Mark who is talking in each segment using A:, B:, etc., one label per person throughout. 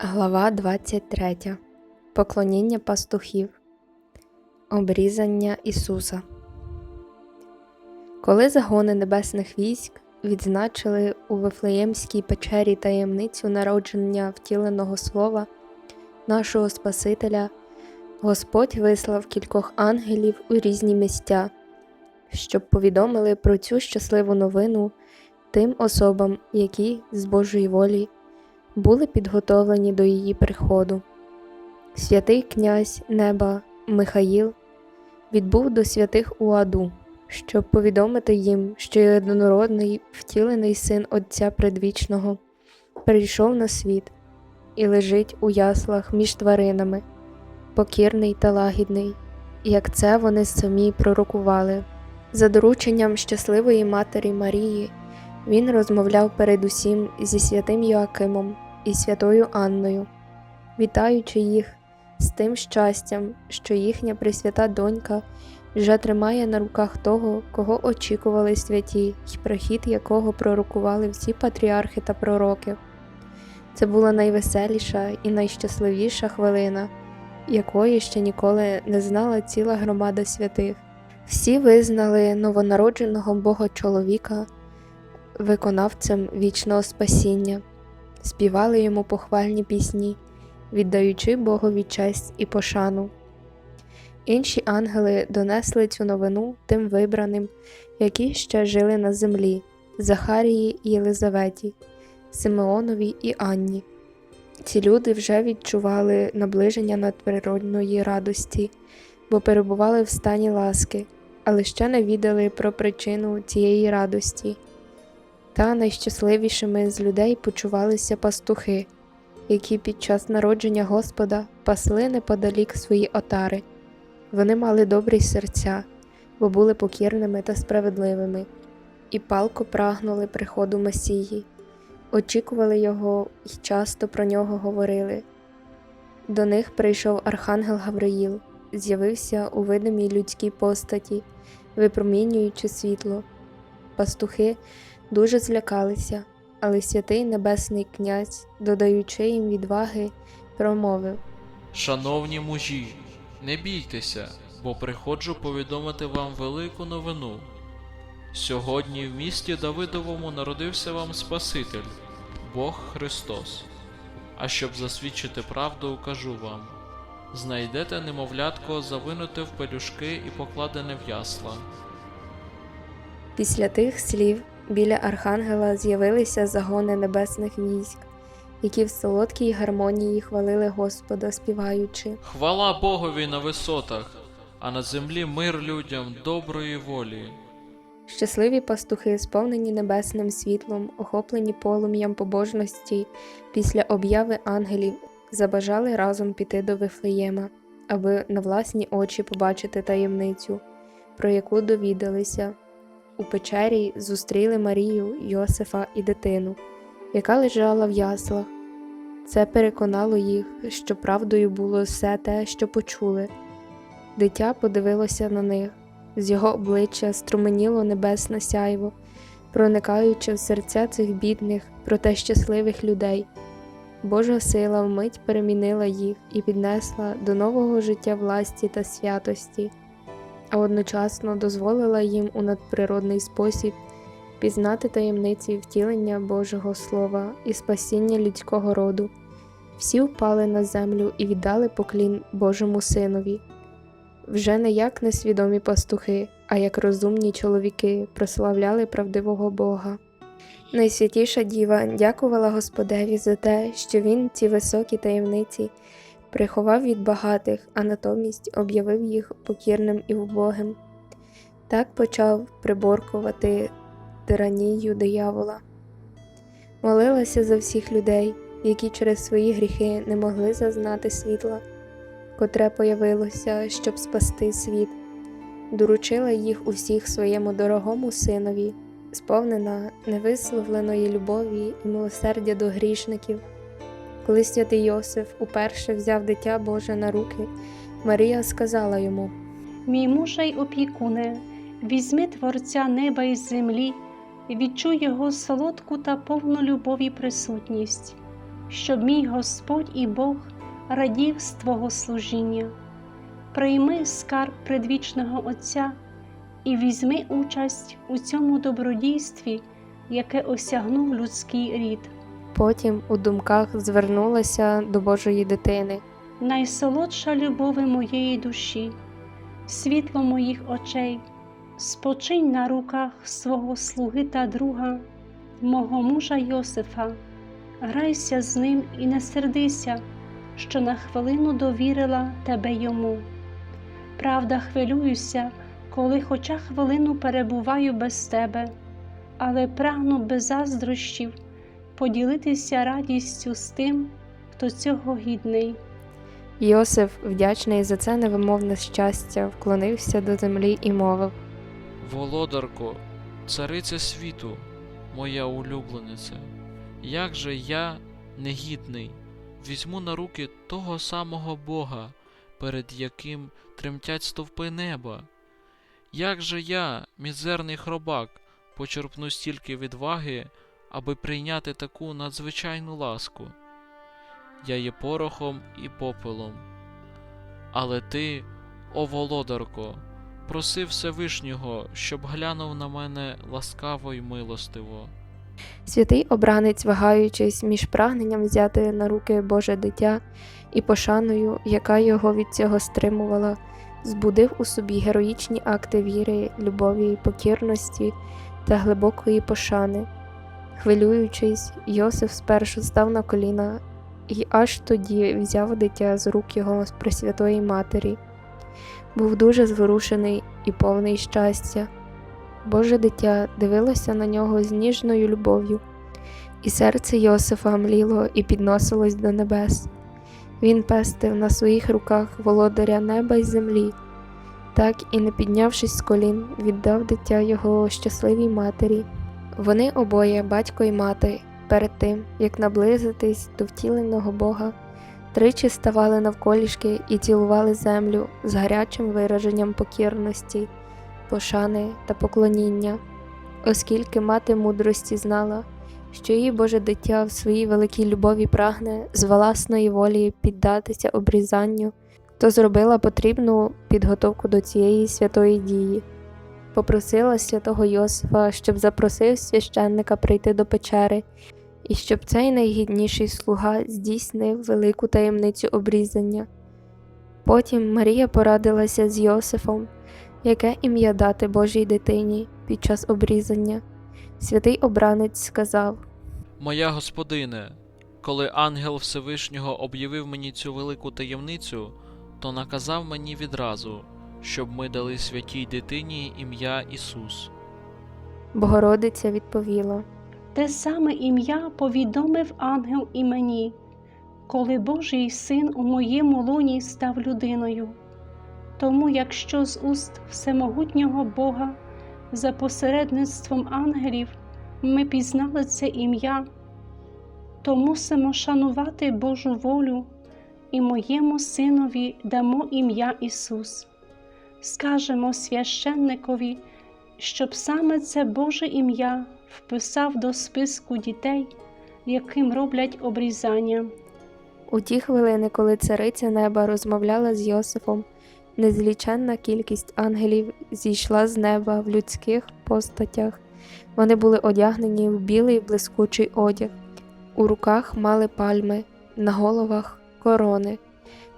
A: Глава 23. Поклоніння пастухів. Обрізання Ісуса. Коли загони небесних військ відзначили у Вифлеємській печері таємницю народження втіленого слова нашого Спасителя, Господь вислав кількох ангелів у різні місця, щоб повідомили про цю щасливу новину тим особам, які з Божої волі були підготовлені до її приходу. Святий князь неба Михаїл відбув до святих у аду, щоб повідомити їм, що єдинородний втілений син Отця Предвічного прийшов на світ і лежить у яслах між тваринами, покірний та лагідний, як це вони самі пророкували. За дорученням щасливої матері Марії він розмовляв передусім зі святим Йоакимом і святою Анною, вітаючи їх з тим щастям, що їхня пресвята донька вже тримає на руках того, кого очікували святі, й прихід якого пророкували всі патріархи та пророки. Це була найвеселіша і найщасливіша хвилина, якої ще ніколи не знала ціла громада святих. Всі визнали новонародженого Бога чоловіка виконавцем вічного спасіння, співали йому похвальні пісні, віддаючи Богові честь і пошану. Інші ангели донесли цю новину тим вибраним, які ще жили на землі Захарії і Єлизаветі, Симеонові і Анні. Ці люди вже відчували наближення надприродної радості, бо перебували в стані ласки, але ще не відали про причину цієї радості. Та найщасливішими з людей почувалися пастухи, які під час народження Господа пасли неподалік свої отари. Вони мали добрі серця, бо були покірними та справедливими, і палко прагнули приходу Месії, очікували його і часто про нього говорили. До них прийшов архангел Гавриїл, з'явився у видимій людській постаті, випромінюючи світло. Пастухи дуже злякалися, але святий Небесний князь, додаючи їм відваги, промовив
B: Шановні мужі, не бійтеся, бо приходжу повідомити вам велику новину. Сьогодні в місті Давидовому народився вам Спаситель, Бог Христос. А щоб засвідчити правду, кажу вам: знайдете немовлятко завинуте в пелюшки і покладене в ясла.
A: Після тих слів біля архангела з'явилися загони небесних військ, які в солодкій гармонії хвалили Господа, співаючи.
B: Хвала Богові на висотах, а на землі мир людям доброї волі.
A: Щасливі пастухи, сповнені небесним світлом, охоплені полум'ям побожності, після обяви ангелів забажали разом піти до Вифлеєма, аби на власні очі побачити таємницю, про яку довідалися. У печері зустріли Марію, Йосифа і дитину, яка лежала в яслах. Це переконало їх, що правдою було все те, що почули. Дитя подивилося на них, з його обличчя струменіло небесне сяйво, проникаючи в серця цих бідних, проте щасливих людей. Божа сила вмить перемінила їх і піднесла до нового життя власті та святості, а одночасно дозволила їм у надприродний спосіб пізнати таємниці втілення Божого Слова і спасіння людського роду. Всі впали на землю і віддали поклін Божому Синові. Вже не як несвідомі пастухи, а як розумні чоловіки прославляли правдивого Бога. Найсвятіша діва дякувала Господеві за те, що він ці високі таємниці приховав від багатих, а натомість об'явив їх покірним і вбогим. Так почав приборкувати тиранію диявола. Молилася за всіх людей, які через свої гріхи не могли зазнати світла, котре появилося, щоб спасти світ, доручила їх усіх своєму дорогому синові, сповнена невисловленої любові і милосердя до грішників. Коли святий Йосиф уперше взяв дитя Боже на руки, Марія сказала йому:
C: Мій мужа й опікуне, візьми Творця неба і землі, відчуй його солодку та повну любові присутність. щоб мій Господь і Бог радів з Твого служіння. Прийми скарб предвічного Отця і візьми участь у цьому добродійстві, яке осягнув людський рід.
A: Потім у думках звернулася до Божої дитини.
C: найсолодша любови моєї душі, світло моїх очей, спочинь на руках свого слуги та друга, мого мужа Йосифа, грайся з ним і не сердися, що на хвилину довірила тебе йому. Правда, хвилююся, коли хоча хвилину перебуваю без тебе, але прагну без заздрощів поділитися радістю з тим, хто цього гідний.
A: Йосиф, вдячний за це невимовне щастя, вклонився до землі і мовив.
B: Володарко, цариця світу, моя улюблениця, як же я, негідний, візьму на руки того самого Бога, перед яким тремтять стовпи неба? Як же я, мізерний хробак, почерпну стільки відваги, аби прийняти таку надзвичайну ласку? Я є порохом і попелом. Але ти, о володарко, проси Всевишнього, щоб глянув на мене ласкаво й милостиво.
A: Святий обранець, вагаючись між прагненням взяти на руки Боже дитя і пошаною, яка його від цього стримувала, збудив у собі героїчні акти віри, любові, покірності та глибокої пошани. Хвилюючись, Йосиф спершу став на коліна і аж тоді взяв дитя з рук його Пресвятої Матері. Був дуже зворушений і повний щастя. Боже дитя дивилося на нього з ніжною любов'ю, і серце Йосифа мліло і підносилось до небес. Він пестив на своїх руках володаря неба й землі, так і, не піднявшись з колін, віддав дитя його щасливій матері. Вони обоє, батько й мати, перед тим, як наблизитись до втіленого Бога, тричі ставали навколішки і цілували землю з гарячим вираженням покірності пошани та поклоніння, оскільки мати мудрості знала, що її Боже дитя в своїй великій любові прагне з власної волі піддатися обрізанню, то зробила потрібну підготовку до цієї святої дії. Попросила святого Йосифа, щоб запросив священника прийти до печери, і щоб цей найгідніший слуга здійснив велику таємницю обрізання. Потім Марія порадилася з Йосифом, яке ім'я дати Божій дитині під час обрізання. Святий обранець сказав:
B: Моя господине, коли ангел Всевишнього об'явив мені цю велику таємницю, то наказав мені відразу, щоб ми дали святій дитині ім'я Ісус.
A: Богородиця відповіла:
C: Те саме ім'я повідомив ангел і мені, коли Божий син у моєму лоні став людиною. Тому, якщо з уст всемогутнього Бога за посередництвом ангелів ми пізнали це ім'я, то мусимо шанувати Божу волю і моєму синові дамо ім'я Ісус. Скажемо священникові, щоб саме це Боже ім'я вписав до списку дітей, яким роблять обрізання.
A: у ті хвилини, коли цариця неба розмовляла з Йосифом, незліченна кількість ангелів зійшла з неба в людських постатях. Вони були одягнені в білий блискучий одяг, у руках мали пальми, на головах корони,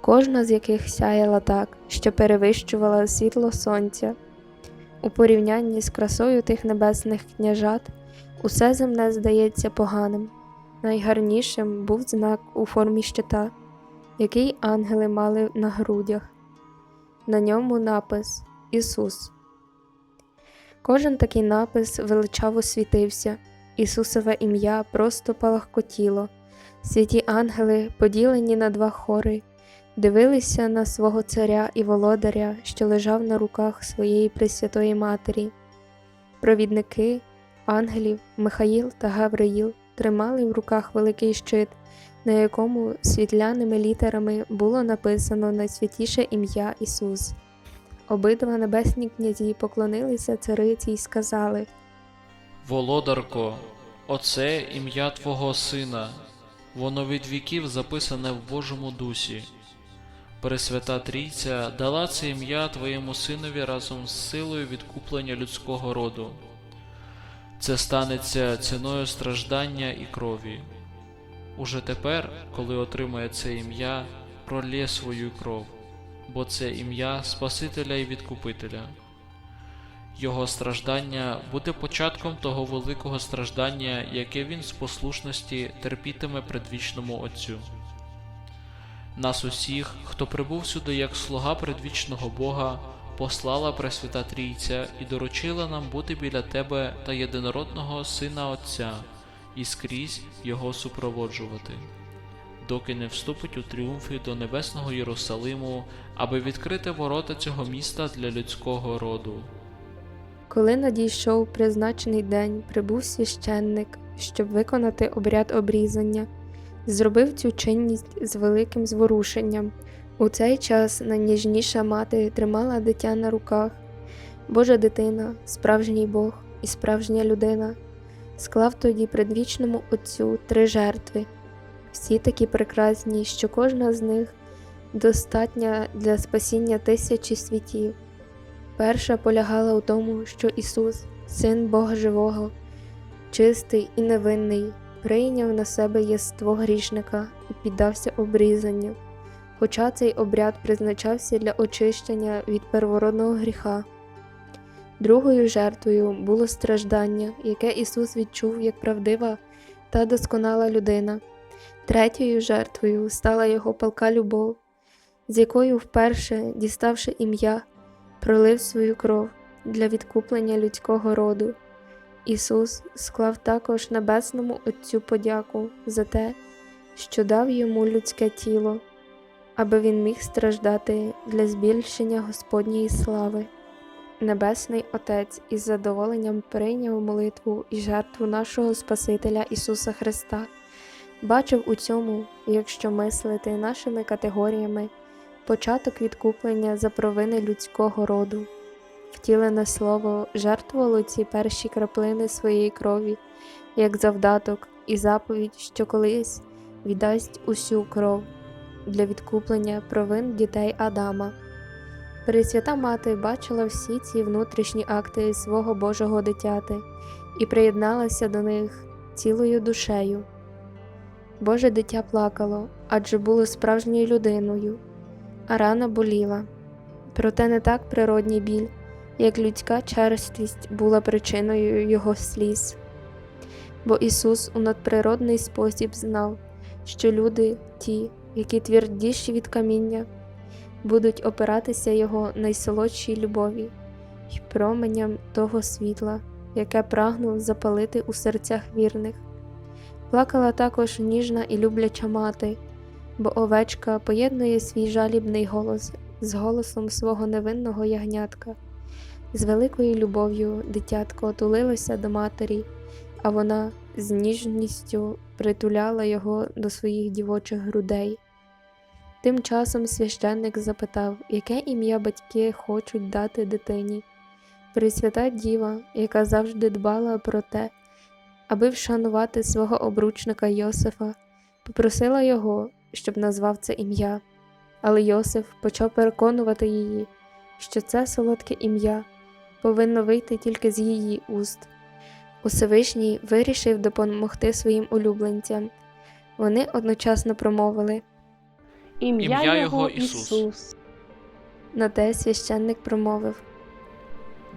A: кожна з яких сяяла так, що перевищувала світло сонця. У порівнянні з красою тих небесних княжат усе земне здається поганим. Найгарнішим був знак у формі щита, який ангели мали на грудях. На ньому напис Ісус. Кожен такий напис величаво світився, Ісусове ім'я просто палахкотіло. Святі ангели, поділені на два хори, дивилися на свого царя і володаря, що лежав на руках своєї Пресвятої Матері. Провідники ангелів Михаїл та Гавриїл тримали в руках великий щит, на якому світляними літерами було написано найсвятіше ім'я Ісус. Обидва небесні князі поклонилися цариці й сказали:
B: Володарко, оце ім'я Твого Сина, Воно від віків записане в Божому дусі. Пресвята Трійця дала це ім'я твоєму синові разом з силою відкуплення людського роду. Це станеться ціною страждання і крові. Уже тепер, коли отримає це ім'я, пролє свою кров, бо це ім'я Спасителя і Відкупителя. Його страждання буде початком того великого страждання, яке він з послушності терпітиме предвічному Отцю. Нас усіх, хто прибув сюди як слуга предвічного Бога, послала Пресвята Трійця і доручила нам бути біля тебе та єдинородного Сина Отця і скрізь його супроводжувати, доки не вступить у тріумфі до небесного Єрусалиму, аби відкрити ворота цього міста для людського роду.
A: Коли надійшов призначений день, прибув священник, щоб виконати обряд обрізання, зробив цю чинність з великим зворушенням. У цей час найніжніша мати тримала дитя на руках. Божа дитина, справжній Бог і справжня людина, склав тоді предвічному Отцю три жертви, всі такі прекрасні, що кожна з них достатня для спасіння тисячі світів. Перша полягала у тому, що Ісус, Син Бога Живого, чистий і невинний, прийняв на себе єство грішника і піддався обрізанню, хоча цей обряд призначався для очищення від первородного гріха. Другою жертвою було страждання, яке Ісус відчув як правдива та досконала людина. Третьою жертвою стала його палка любов, з якою вперше, діставши ім'я, пролив свою кров для відкуплення людського роду. Ісус склав також Небесному Отцю подяку за те, що дав йому людське тіло, аби він міг страждати для збільшення Господньої слави. Небесний Отець із задоволенням прийняв молитву і жертву нашого Спасителя Ісуса Христа, бачив у цьому, якщо мислити нашими категоріями, початок відкуплення за провини людського роду. Втілене слово жертвувало ці перші краплини своєї крові, як завдаток і заповідь, що колись віддасть усю кров для відкуплення провин дітей Адама. Пресвята мати бачила всі ці внутрішні акти свого Божого дитяти і приєдналася до них цілою душею. Боже дитя плакало, адже було справжньою людиною, а рана боліла. Проте не так природній біль, як людська черствість була причиною його сліз. Бо Ісус у надприродний спосіб знав, що люди, ті, які твердіші від каміння, будуть опиратися Його найсолодшій любові й променям того світла, яке прагнув запалити у серцях вірних. Плакала також ніжна і любляча мати, бо овечка поєднує свій жалібний голос з голосом свого невинного ягнятка. З великою любов'ю дитятко тулилося до матері, а вона з ніжністю притуляла його до своїх дівочих грудей. Тим часом священник запитав, яке ім'я батьки хочуть дати дитині. Пресвята діва, яка завжди дбала про те, аби вшанувати свого обручника Йосифа, попросила його, щоб назвав це ім'я. Але Йосиф почав переконувати її, що це солодке ім'я повинно вийти тільки з її уст. Усевишній вирішив допомогти своїм улюбленцям. Вони одночасно промовили.
C: Ім'я, Його
B: Його Ісус.
C: Ісус.
A: На те священник промовив.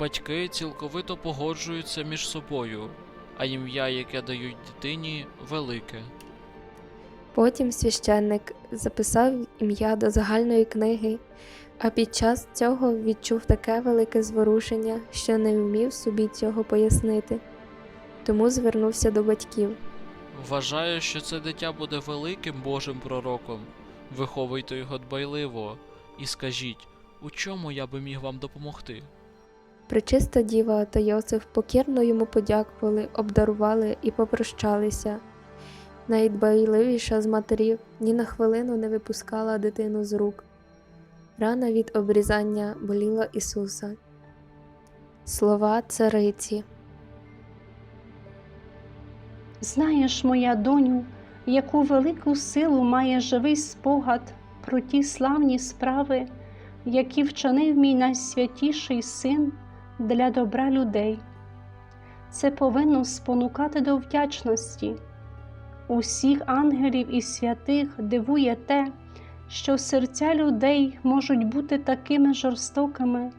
B: Батьки цілковито погоджуються між собою, а ім'я, яке дають дитині, велике.
A: Потім священник записав ім'я до загальної книги, а під час цього відчув таке велике зворушення, що не вмів собі цього пояснити. Тому звернувся до батьків.
B: Вважаю, що це дитя буде великим Божим пророком. Виховуйте його дбайливо і скажіть, у чому я би міг вам допомогти.
A: Пречиста діва та Йосиф покірно йому подякували, обдарували і попрощалися. Найдбайливіша з матерів ні на хвилину не випускала дитину з рук. Рана від обрізання боліла Ісуса. Слова цариці.
C: Знаєш, моя доню, яку велику силу має живий спогад про ті славні справи, які вчинив мій найсвятіший син для добра людей. Це повинно спонукати до вдячності. Усіх ангелів і святих дивує те, що серця людей можуть бути такими жорстокими,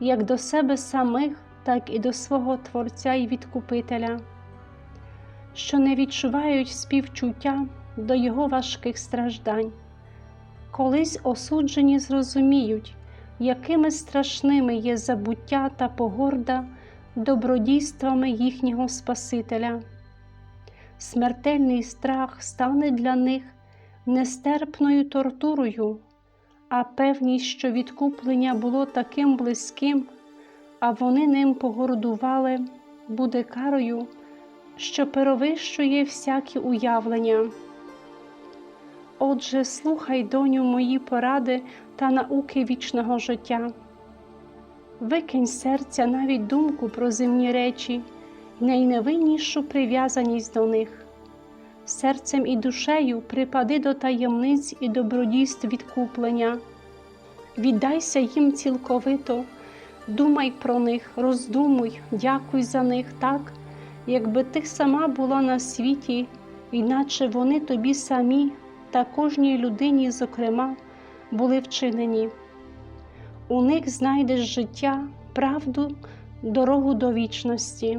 C: як до себе самих, так і до свого Творця і Відкупителя, що не відчувають співчуття до Його важких страждань. Колись осуджені зрозуміють, якими страшними є забуття та погорда добродійствами їхнього Спасителя. Смертельний страх стане для них нестерпною тортурою, а певність, що відкуплення було таким близьким, а вони ним погордували, буде карою, що перевищує всякі уявлення. Отже, слухай, доню, мої поради та науки вічного життя. Викинь серця навіть думку про земні речі, найневиннішу прив'язаність до них. Серцем і душею припади до таємниць і добродійств відкуплення. Віддайся їм цілковито, думай про них, роздумуй, дякуй за них так, якби ти сама була на світі, іначе вони тобі самі та кожній людині, зокрема, були вчинені. У них знайдеш життя, правду, дорогу до вічності.